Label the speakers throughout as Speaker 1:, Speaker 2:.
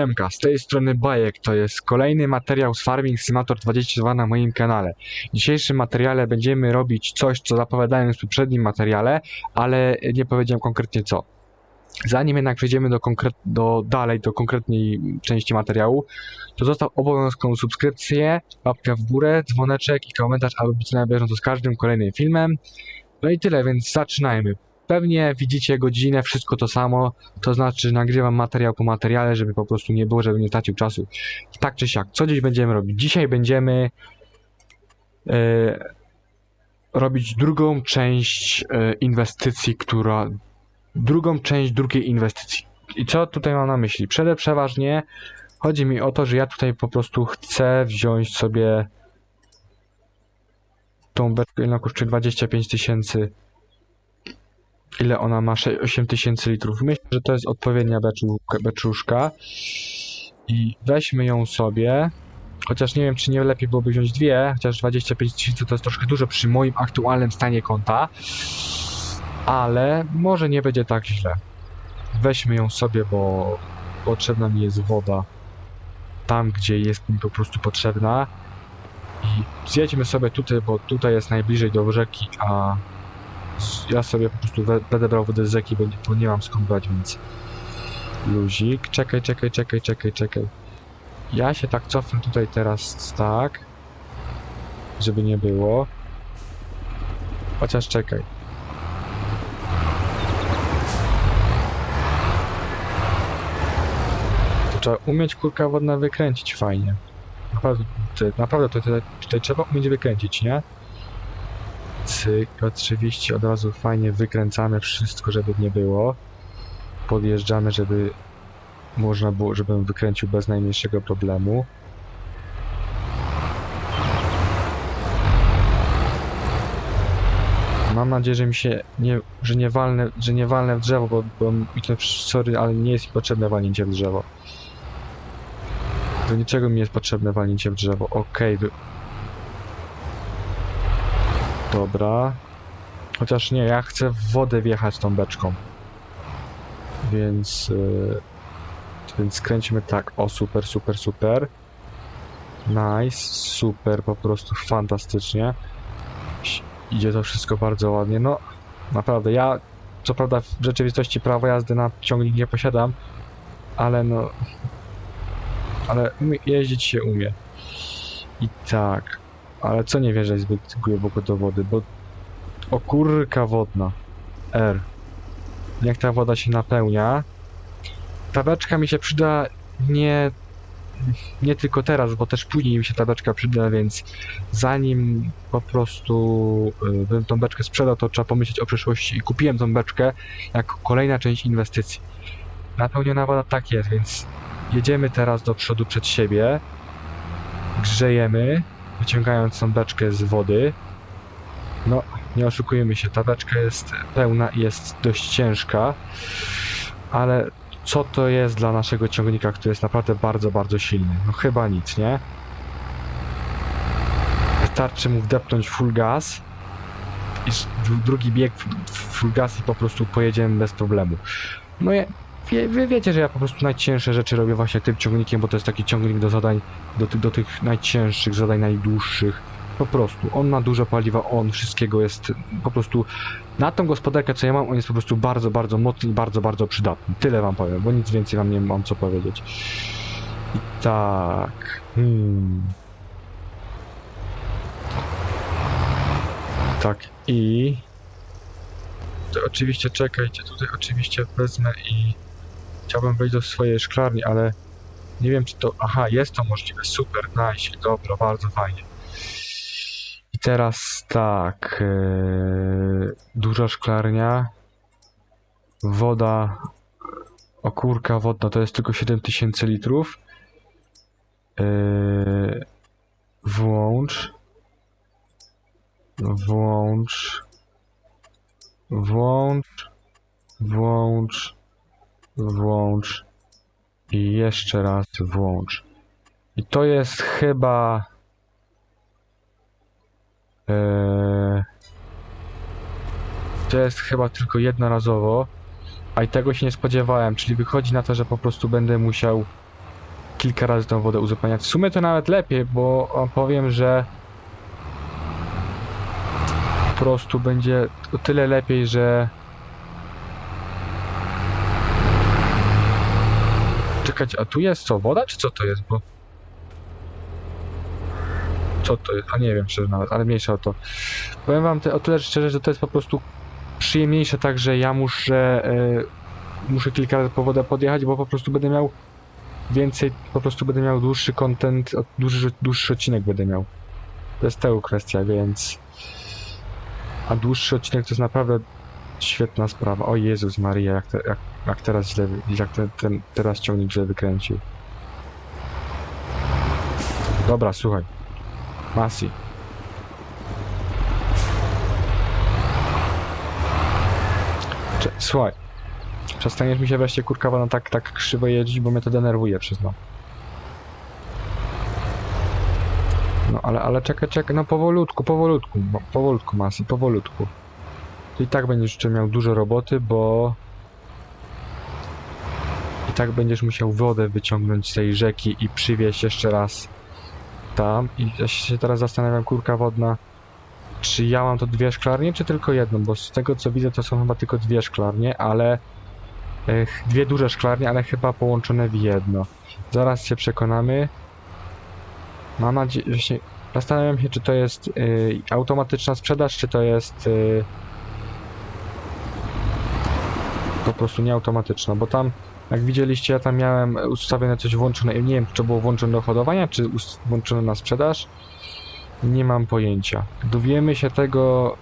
Speaker 1: Siemka, z tej strony Bajek, to jest kolejny materiał z Farming Simulator 22 na moim kanale. W dzisiejszym materiale będziemy robić coś, co zapowiadałem w poprzednim materiale, ale nie powiedziałem konkretnie co. Zanim jednak przejdziemy do, konkret- do dalej, do konkretnej części materiału, to zostaw obowiązkową subskrypcję, łapkę w górę, dzwoneczek i komentarz, aby być na bieżąco z każdym kolejnym filmem. No i tyle, więc zaczynajmy. Pewnie widzicie godzinę, wszystko to samo, to znaczy, nagrywam materiał po materiale, żeby po prostu nie było, żeby nie stracił czasu. Tak czy siak, co dziś będziemy robić? Dzisiaj będziemy e, robić drugą część e, inwestycji, która. drugą część drugiej inwestycji. I co tutaj mam na myśli? Przede przeważnie chodzi mi o to, że ja tutaj po prostu chcę wziąć sobie tą beczkę, ona kosztuje 25 tysięcy ile ona ma? 8 tysięcy litrów. Myślę, że to jest odpowiednia beczuszka. I weźmy ją sobie. Chociaż nie wiem, czy nie lepiej byłoby wziąć dwie, chociaż 25 tysięcy to jest troszkę dużo przy moim aktualnym stanie konta. Ale może nie będzie tak źle. Weźmy ją sobie, bo potrzebna mi jest woda tam, gdzie jest mi po prostu potrzebna. I zjedźmy sobie tutaj, bo tutaj jest najbliżej do rzeki, a ja sobie po prostu będę brał wodę z rzeki, bo nie, mam skąd brać, więc luzik. Czekaj, czekaj, czekaj, czekaj, czekaj. Ja się tak cofnę tutaj teraz tak, żeby nie było. Chociaż czekaj. To trzeba umieć kurka wodna wykręcić fajnie. Naprawdę, naprawdę tutaj, tutaj trzeba umieć wykręcić, nie? Cyk, oczywiście od razu fajnie wykręcamy wszystko, żeby nie było. Podjeżdżamy, żeby można było, żebym wykręcił bez najmniejszego problemu. Mam nadzieję, że mi się nie, że nie walnę, że nie walnę w drzewo, bo, bo sorry, ale nie jest mi potrzebne walnięcie w drzewo. Do niczego mi jest potrzebne walnięcie w drzewo. Okej, wy... Dobra. Chociaż nie, ja chcę w wodę wjechać tą beczką. Więc... Yy, więc skręcimy tak. O, super, super, super. Nice, super, po prostu fantastycznie. Idzie to wszystko bardzo ładnie. No, naprawdę, ja co prawda w rzeczywistości prawo jazdy na ciągnik nie posiadam, ale no... Ale jeździć się umie. I tak, ale co nie wierzę zbyt głęboko do wody, bo... O kurka wodna. R. Jak ta woda się napełnia. Ta beczka mi się przyda nie... Nie tylko teraz, bo też później mi się ta beczka przyda, więc zanim po prostu y, bym tą beczkę sprzedał, to trzeba pomyśleć o przyszłości i kupiłem tą beczkę jako kolejna część inwestycji. Napełniona woda tak jest, więc jedziemy teraz do przodu przed siebie, grzejemy, wyciągając tą beczkę z wody. No, nie oszukujemy się, ta beczka jest pełna i jest dość ciężka, ale co to jest dla naszego ciągnika, który jest naprawdę bardzo, bardzo silny? No chyba nic, nie? Wystarczy mu wdepnąć full gas i drugi bieg full gas i po prostu pojedziemy bez problemu. No wie, wiecie, że ja po prostu najcięższe rzeczy robię właśnie tym ciągnikiem, bo to jest taki ciągnik do zadań, do, ty, do tych najcięższych zadań, najdłuższych. Po prostu, on ma dużo paliwa, on wszystkiego jest po prostu na tą gospodarkę, co ja mam, on jest po prostu bardzo, bardzo mocny i bardzo, bardzo przydatny. Tyle wam powiem, bo nic więcej wam nie mam co powiedzieć. I tak. Hmm. Tak, i. To oczywiście czekajcie, tutaj oczywiście wezmę i chciałbym wejść do swojej szklarni, ale nie wiem czy to. Aha, jest to możliwe. Super, nice, dobra, bardzo fajnie. I teraz tak. Yy, duża szklarnia. Woda. Okurka wodna to jest tylko 7000 litrów. Yy, włącz. Włącz. Włącz. Włącz. Włącz. I jeszcze raz włącz. I to jest chyba. Eee, to jest chyba tylko jednorazowo. A i tego się nie spodziewałem, czyli wychodzi na to, że po prostu będę musiał kilka razy tą wodę uzupełniać. W sumie to nawet lepiej, bo powiem, że po prostu będzie o tyle lepiej, że Czekać, a tu jest co, woda, czy co to jest, bo... Co to jest? A nie wiem szczerze nawet, ale mniejsza o to. Powiem wam te, o tyle szczerze, że to jest po prostu przyjemniejsze tak, że ja muszę... E, muszę kilka razy po wodę podjechać, bo po prostu będę miał więcej, po prostu będę miał dłuższy content, dłuższy, dłuższy odcinek będę miał. To jest tego kwestia, więc... A dłuższy odcinek to jest naprawdę świetna sprawa. O Jezus Maria, jak, te, jak, jak teraz źle, jak ten, ten teraz ciągnik źle wykręcił. Dobra, słuchaj. Masi. Słuchaj. Przestaniesz mi się wreszcie kurkawa na tak, tak krzywo jeździć, bo mnie to denerwuje, przyznam. No ale, ale czekaj, czekaj, no powolutku, powolutku, powolutku Masi, powolutku. I tak będziesz jeszcze miał dużo roboty, bo... I tak będziesz musiał wodę wyciągnąć z tej rzeki i przywieźć jeszcze raz tam. I ja się teraz zastanawiam, kurka wodna, czy ja mam to dwie szklarnie, czy tylko jedną? Bo z tego co widzę, to są chyba tylko dwie szklarnie, ale... e, ch- Dwie duże szklarnie, ale chyba połączone w jedno. Zaraz się przekonamy. Mam nadzieję, właśnie zastanawiam się, czy to jest y, automatyczna sprzedaż, czy to jest y, po prostu nieautomatyczna, bo tam, jak widzieliście, ja tam miałem ustawione coś włączone, nie wiem, czy to było włączone do hodowania, czy włączone na sprzedaż. Nie mam pojęcia. Dowiemy się tego...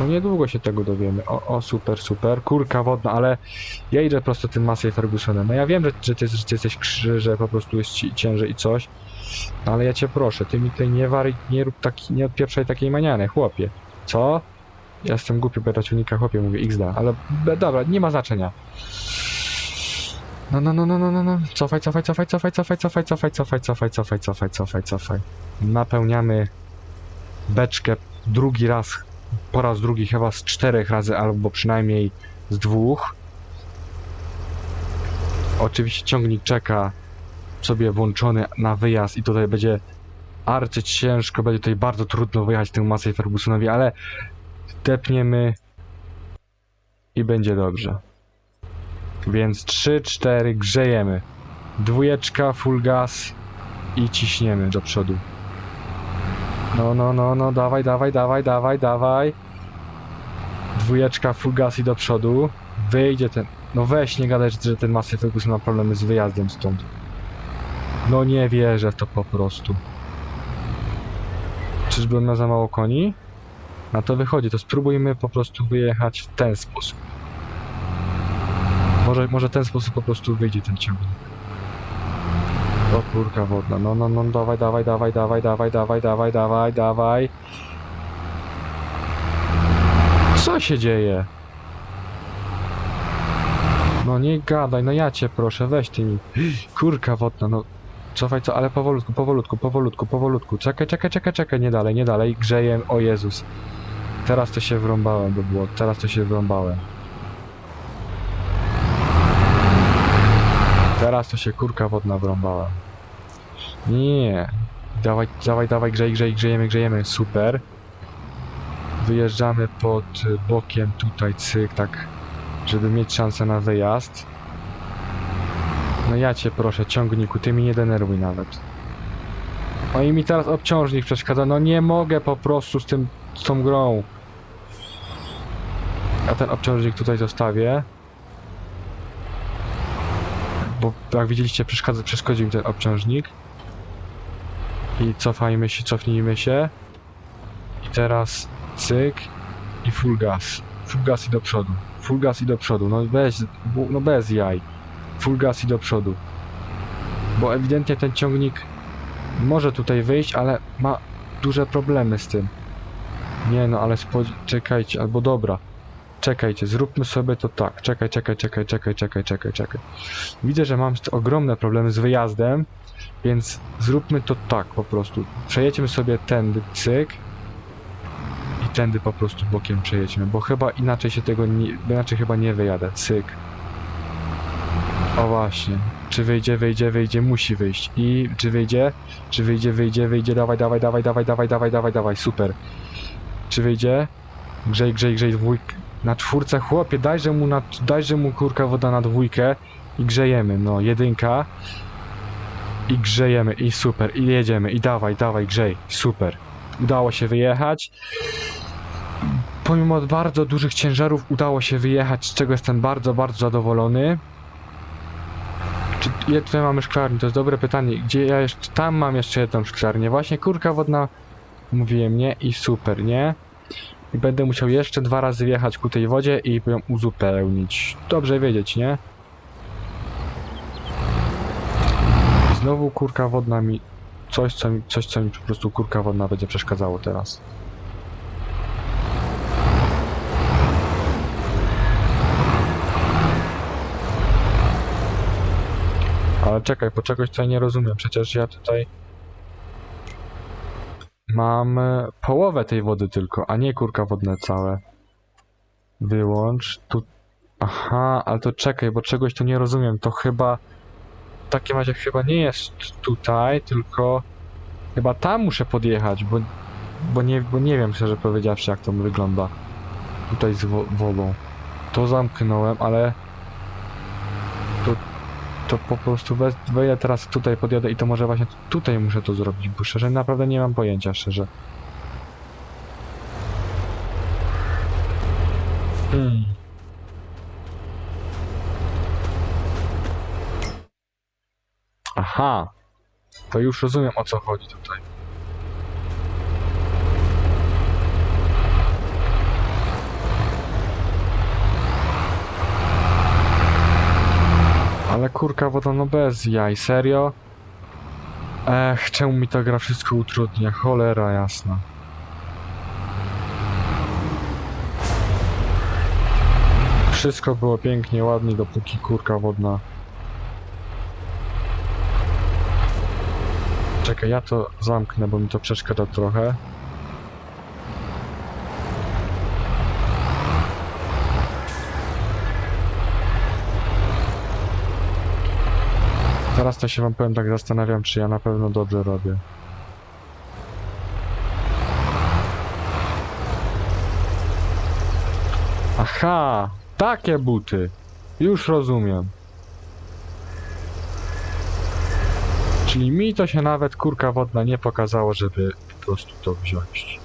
Speaker 1: No niedługo się tego dowiemy. O, o super, super. Kurka wodna, ale ja idę prosto tym Massey Fergusonem. No ja wiem, że, że, ty, że ty jesteś krzy, że po prostu jest ci ciężej i coś, ale ja cię proszę, ty mi tutaj nie wary, nie rób taki, nie odpieprzaj takiej maniany, chłopie. Co? Ja jestem głupi, bo do ciągnika chłopie mówię XD, ale dobra, nie ma znaczenia. No, no, no, no, no, no, no. Cofaj, cofaj, cofaj, cofaj, cofaj, cofaj, cofaj, cofaj, cofaj, cofaj, cofaj, cofaj, cofaj. Napełniamy beczkę drugi raz, po raz drugi chyba z czterech razy, albo przynajmniej z dwóch. Oczywiście ciągnik czeka sobie włączony na wyjazd i tutaj będzie arcy ciężko, będzie tutaj bardzo trudno wyjechać temu Massey Fergusonowi, ale tepniemy i będzie dobrze. Więc 3-4 grzejemy. Dwójeczka, full gas i ciśniemy do przodu. No, no, no, no, dawaj, dawaj, dawaj, dawaj, dawaj. Dwójeczka, full gas i do przodu. Wyjdzie ten... No weź, nie gadaj, że ten Ferguson ma problemy z wyjazdem stąd. No nie wierzę w to po prostu. Czyżby on ma za mało koni? Na to wychodzi, to spróbujmy po prostu wyjechać w ten sposób. Może, może ten sposób po prostu wyjdzie ten ciągnik. O kurka wodna, no no no dawaj, dawaj, dawaj, dawaj, dawaj, dawaj, dawaj, dawaj, dawaj. Co się dzieje? No nie gadaj, no ja cię proszę, weź ty mi. Kurka wodna, no cofaj co, ale powolutku, powolutku, powolutku, powolutku. Czekaj, czekaj, czekaj, czekaj, nie dalej, nie dalej, grzeję, o Jezus. Teraz to się wrąbałem do było, teraz to się wrąbałem. Teraz to się kurka wodna wrąbała. Nie. Dawaj, dawaj, dawaj, grzej, grzej, grzejemy, grzejemy. Super. Wyjeżdżamy pod bokiem tutaj, cyk, tak, żeby mieć szansę na wyjazd. No ja cię proszę, ciągniku, ty mi nie denerwuj nawet. No i mi teraz obciążnik przeszkadza, no nie mogę po prostu z tym, z tą grą. Ja ten obciążnik tutaj zostawię. Bo jak widzieliście, przeszkadza, przeszkodził mi ten obciążnik. I cofajmy się, cofnijmy się. I teraz cyk i full gas. Full gas i do przodu. Full gas i do przodu. No bez, no bez jaj. Full gas i do przodu. Bo ewidentnie ten ciągnik może tutaj wyjść, ale ma duże problemy z tym. Nie no, ale czekajcie, albo dobra. Czekajcie, zróbmy sobie to tak. Czekaj, czekaj, czekaj, czekaj, czekaj, czekaj, czekaj. Widzę, że mam ogromne problemy z wyjazdem, więc zróbmy to tak po prostu. Przejedźmy sobie tędy, cyk. I tędy po prostu bokiem przejedźmy, bo chyba inaczej się tego nie, inaczej chyba nie wyjadę, cyk. O właśnie, Czy wyjdzie, wyjdzie, wyjdzie, musi wyjść. I czy wyjdzie? Czy wyjdzie, wyjdzie, wyjdzie, dawaj, dawaj, dawaj, dawaj, dawaj, dawaj, dawaj, dawaj, super. Czy wyjdzie? Grzej, grzej, grzej, dwójk. Na czwórce, chłopie, dajże mu, na, dajże mu kurka woda na dwójkę i grzejemy, no, jedynka. I grzejemy, i super, i jedziemy, i dawaj, dawaj, grzej, super. Udało się wyjechać. Pomimo bardzo dużych ciężarów udało się wyjechać, z czego jestem bardzo, bardzo zadowolony. Czy ile tutaj mamy szklarni? To jest dobre pytanie. Gdzie ja jeszcze... Tam mam jeszcze jedną szklarnię. Właśnie kurka wodna, mówiłem, nie? I super, nie? I będę musiał jeszcze dwa razy wjechać ku tej wodzie i ją uzupełnić. Dobrze wiedzieć, nie? Znowu kurka wodna mi... Coś, co mi, coś, co mi po prostu kurka wodna będzie przeszkadzało teraz. Ale czekaj, bo czegoś tutaj nie rozumiem. Przecież ja tutaj mam e, połowę tej wody tylko, a nie kurka wodne całe. Wyłącz tu. Aha, ale to czekaj, bo czegoś tu nie rozumiem. To chyba w takim razie chyba nie jest tutaj, tylko chyba tam muszę podjechać, bo, bo, nie, bo nie wiem szczerze powiedziawszy jak to wygląda tutaj z wo wodą. To zamknąłem, ale to po prostu wez, wejdę teraz tutaj, podjadę i to może właśnie tutaj muszę to zrobić, bo szczerze naprawdę nie mam pojęcia, szczerze. Hmm. Aha, to już rozumiem o co chodzi tutaj. Ale kurka woda, no bez jaj, serio? Ech, czemu mi ta gra wszystko utrudnia? Cholera jasna. Wszystko było pięknie, ładnie, dopóki kurka wodna... Czekaj, ja to zamknę, bo mi to przeszkadza trochę. To się wam powiem tak zastanawiam, czy ja na pewno dobrze robię. Aha, takie buty. Już rozumiem. Czyli mi to się nawet kurka wodna nie pokazało, żeby po prostu to wziąć.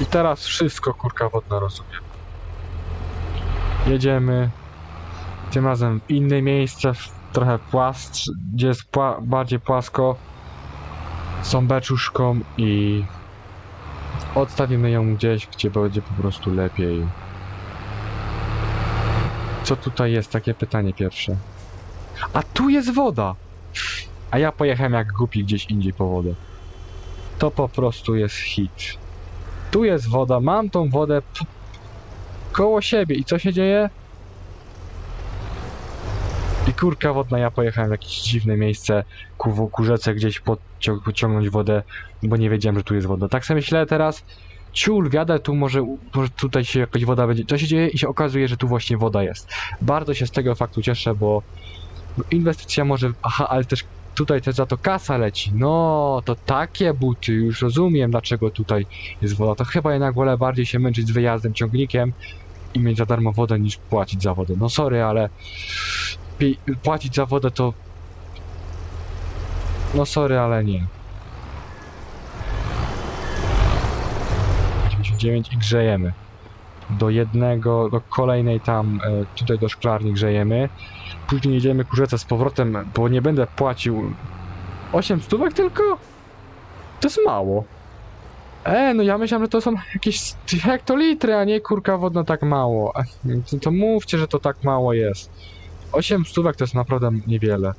Speaker 1: I teraz wszystko kurka wodna rozumiem. Jedziemy, tym razem w inne miejsce, w trochę płaszcz, gdzie jest pła bardziej płasko, z beczuszką i odstawimy ją gdzieś, gdzie będzie po prostu lepiej. Co tutaj jest? Takie pytanie pierwsze. A tu jest woda! A ja pojechałem jak głupi gdzieś indziej po wodę. To po prostu jest hit. Tu jest woda, mam tą wodę koło siebie i co się dzieje? I kurka wodna, ja pojechałem w jakieś dziwne miejsce ku, ku rzece gdzieś podcią- pociągnąć wodę, bo nie wiedziałem, że tu jest woda. Tak sobie myślę teraz, ciul, wiadę, tu może, może tutaj się jakaś woda będzie, co się dzieje i się okazuje, że tu właśnie woda jest. Bardzo się z tego faktu cieszę, bo inwestycja może, aha, ale też tutaj też za to kasa leci. No, to takie buty, już rozumiem dlaczego tutaj jest woda. To chyba jednak wolę bardziej się męczyć z wyjazdem ciągnikiem i mieć za darmo wodę niż płacić za wodę. No sorry, ale pi- płacić za wodę to... No sorry, ale nie. 99 i grzejemy. Do jednego, do kolejnej tam, e, tutaj do szklarni grzejemy. Później jedziemy ku rzece z powrotem, bo nie będę płacił 8 stówek tylko? To jest mało. E, no ja myślałem, że to są jakieś hektolitry, a nie kurka wodna tak mało. To, to mówcie, że to tak mało jest. 8 stówek to jest naprawdę niewiele.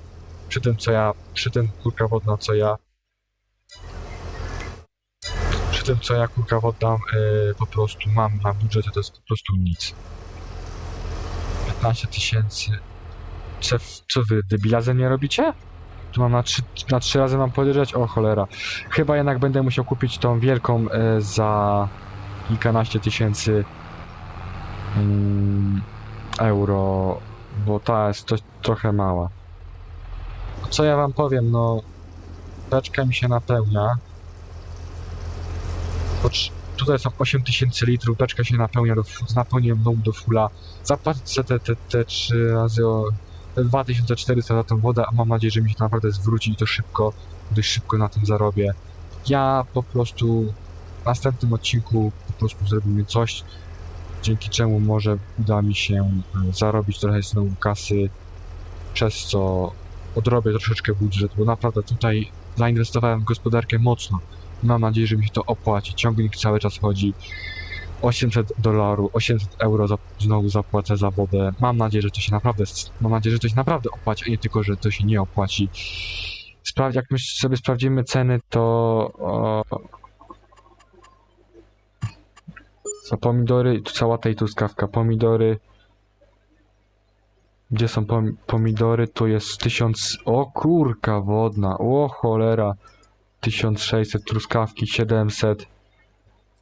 Speaker 1: Przy tym co ja, przy tym kurka wodna co ja przy tym co ja kurka wodna e, po prostu mam na budżecie to jest po prostu nic. 15 tysięcy. Co, co wy debila ze mnie robicie? Tu mam na trzy, na trzy razy mam podjeżdżać? O cholera. Chyba jednak będę musiał kupić tą wielką e, za kilkanaście tysięcy mm, euro, bo ta jest to, trochę mała. Co ja wam powiem, no beczka mi się napełnia. Tutaj są 8000 litrów, beczka się napełnia, do, z napełnieniem domu do fulla. Zapłacę te, te, te 3 razy o te 2400 za tą wodę, a mam nadzieję, że mi się naprawdę zwróci i to szybko, dość szybko na tym zarobię. Ja po prostu w następnym odcinku po prostu zrobimy coś, dzięki czemu może uda mi się e, zarobić trochę znowu kasy, przez co odrobię troszeczkę budżet, bo naprawdę tutaj zainwestowałem w gospodarkę mocno. Mam nadzieję, że mi się to opłaci. Ciągnik cały czas chodzi. 800 dolarów, 800 euro za, znowu zapłacę za wodę. Mam nadzieję, że to się naprawdę, mam nadzieję, że to się naprawdę opłaci, a nie tylko, że to się nie opłaci. Sprawdź, jak my sobie sprawdzimy ceny, to są pomidory, sałata i truskawka. Pomidory. Gdzie są pom pomidory? Tu jest 1000. O kurka wodna. O cholera. 1600 truskawki, 700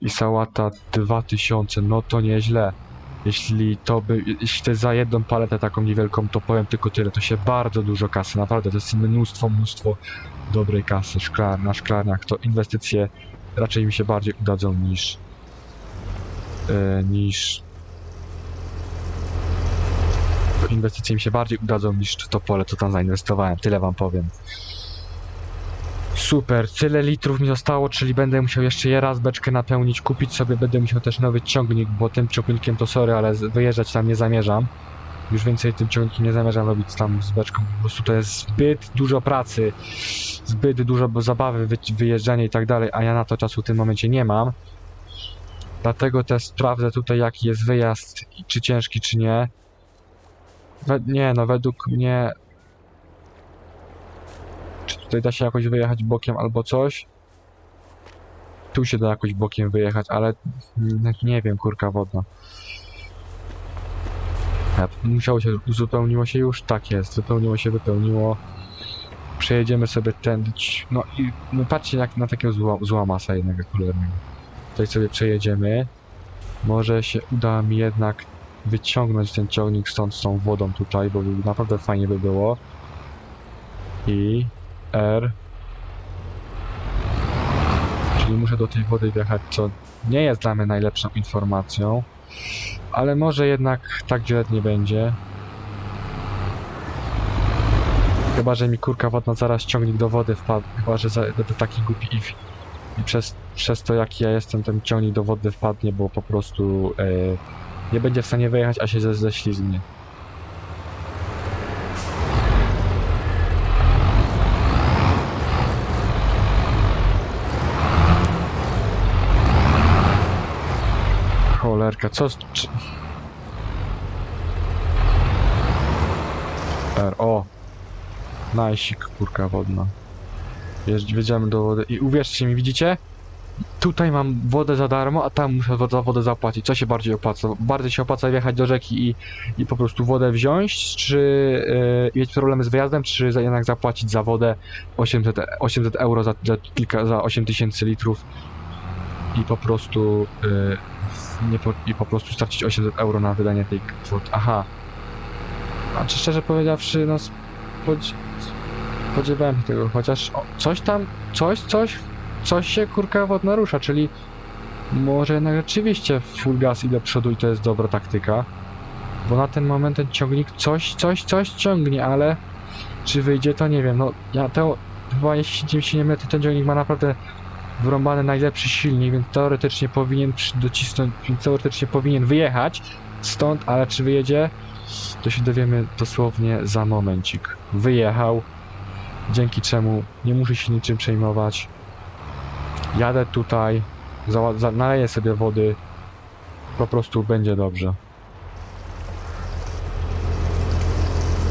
Speaker 1: i sałata 2000. No to nieźle. Jeśli to by, jeśli za jedną paletę taką niewielką, to powiem tylko tyle. To się bardzo dużo kasy, naprawdę. To jest mnóstwo, mnóstwo dobrej kasy. Szklar, na szklarniach to inwestycje raczej mi się bardziej udadzą niż e, niż inwestycje mi się bardziej udadzą niż to pole, co tam zainwestowałem. Tyle wam powiem. Super, tyle litrów mi zostało, czyli będę musiał jeszcze je raz beczkę napełnić, kupić sobie, będę musiał też nowy ciągnik, bo tym ciągnikiem to sorry, ale wyjeżdżać tam nie zamierzam. Już więcej tym ciągnikiem nie zamierzam robić tam z beczką, po prostu to jest zbyt dużo pracy, zbyt dużo zabawy, wy, wyjeżdżanie i tak dalej, a ja na to czasu w tym momencie nie mam. Dlatego też sprawdzę tutaj jaki jest wyjazd, czy ciężki, czy nie. We, nie, no według mnie... Czy tutaj da się jakoś wyjechać bokiem albo coś? Tu się da jakoś bokiem wyjechać, ale nie wiem, kurka wodna. E, Musiało się, uzupełniło się już? Tak jest, wypełniło się, wypełniło. Przejedziemy sobie ć- no i no patrzcie jak na takiego zła, zła masa jednego cholernego. Tutaj sobie przejedziemy. Może się uda mi jednak wyciągnąć ten ciągnik stąd z tą wodą tutaj, bo naprawdę fajnie by było. I R. Czyli muszę do tej wody wjechać, co nie jest dla mnie najlepszą informacją. Ale może jednak tak źle nie będzie. Chyba, że mi kurka wodna zaraz ciągnik do wody wpadł. Chyba, że będę taki głupi i, i przez, przez to jaki ja jestem, ten ciągnik do wody wpadnie, bo po prostu e, nie będzie w stanie wyjechać, a się ze, ześlizgnie. Cholerka, co... z- Czy... R, o! Najsik, kurka wodna. Jeźdź, wjedziemy do wody i uwierzcie mi, widzicie? Tutaj mam wodę za darmo, a tam muszę za wodę zapłacić. Co się bardziej opłaca? Bardziej się opłaca wjechać do rzeki i, i po prostu wodę wziąć, czy yy, mieć problemy z wyjazdem, czy za, jednak zapłacić za wodę 800, e- 800 euro za, za, kilka, za 8000 litrów i po prostu yy, nie po, i po prostu stracić 800 euro na wydanie tej kwoty. Aha. Znaczy szczerze powiedziawszy, no spodzi spodziewałem się tego, chociaż o, coś tam, coś, coś, coś się kurka wodna rusza, czyli może jednak rzeczywiście full gas i do przodu i to jest dobra taktyka. Bo na ten moment ten ciągnik coś, coś, coś ciągnie, ale czy wyjdzie to nie wiem. No ja to chyba jeśli się nie mylę, ten ciągnik ma naprawdę wrąbany najlepszy silnik, więc teoretycznie powinien docisnąć, więc teoretycznie powinien wyjechać stąd, ale czy wyjedzie? To się dowiemy dosłownie za momencik. Wyjechał, dzięki czemu nie muszę się niczym przejmować. Jadę tutaj, naleję sobie wody, po prostu będzie dobrze.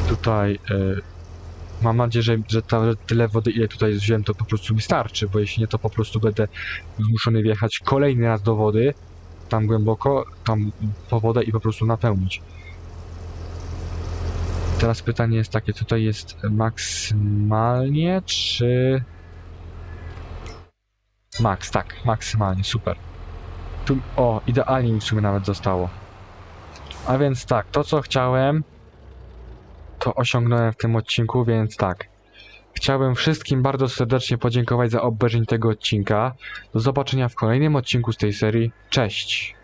Speaker 1: Tutaj y, mam nadzieję, że, że, ta, że tyle wody, ile tutaj wziąłem, to po prostu mi starczy, bo jeśli nie, to po prostu będę zmuszony wjechać kolejny raz do wody, tam głęboko, tam po wodę i po prostu napełnić. Teraz pytanie jest takie, tutaj jest maksymalnie, czy... Max, tak, maksymalnie, super. Tu, o, idealnie mi w sumie nawet zostało. A więc tak, to co chciałem, to osiągnąłem w tym odcinku, więc tak. Chciałbym wszystkim bardzo serdecznie podziękować za obejrzenie tego odcinka. Do zobaczenia w kolejnym odcinku z tej serii. Cześć!